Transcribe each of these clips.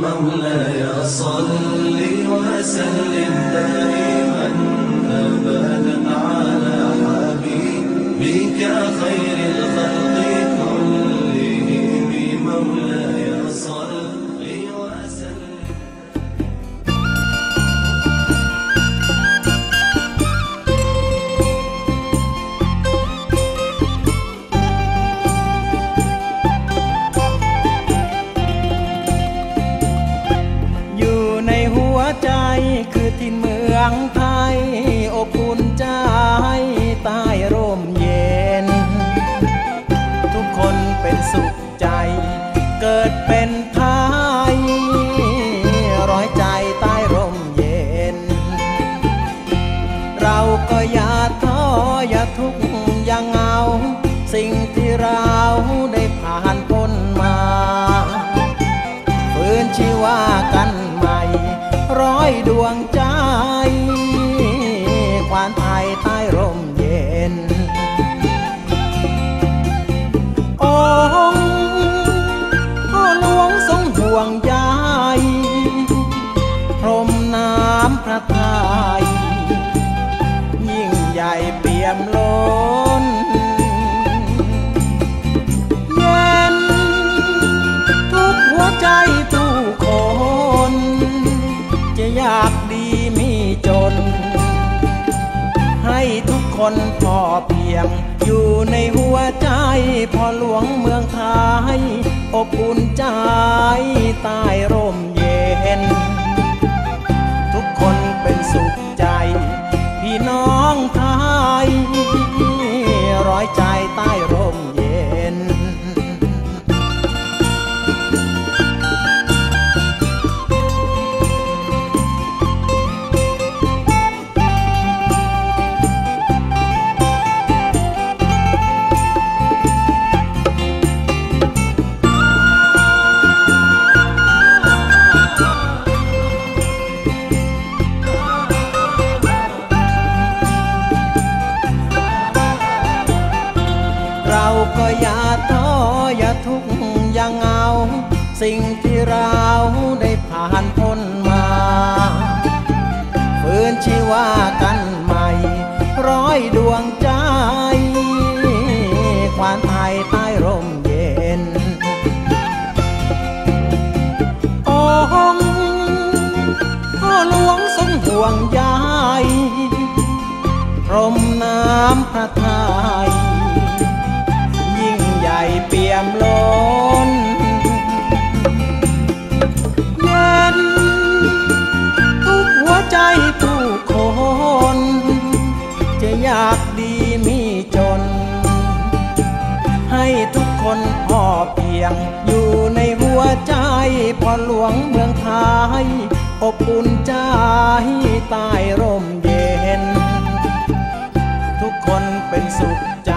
مولاي صل وسلم دائما ابدا على حبيبك خير สิ่งที่เราได้ผ่านพ้นมาฟื้นชีวากันใหม่ ร้อยดวงใจ คนพอเพียง อยู่ในหัวใจพ่อหลวงเมืองไทยอบอุ่นใจใต้ร่มเย็น ออย่าทุกข์อย่าเหงา สิ่งที่เราได้ผ่านพ้นมาฟื้นชีวากันใหม่ ร้อยดวงใจ ควานไทยใต้ร่มเย็นองพ่อหลวงทรงห่วงใยพรมน้ำพระทัย นพอเพียง อยู่ในหัวใจพ่อหลวงเมืองไทยอบอุ่นใจใต้ร่มเย็น ทุกคนเป็นสุขใจ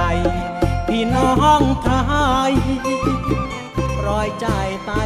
พี่น้องไทยรอยใจใต้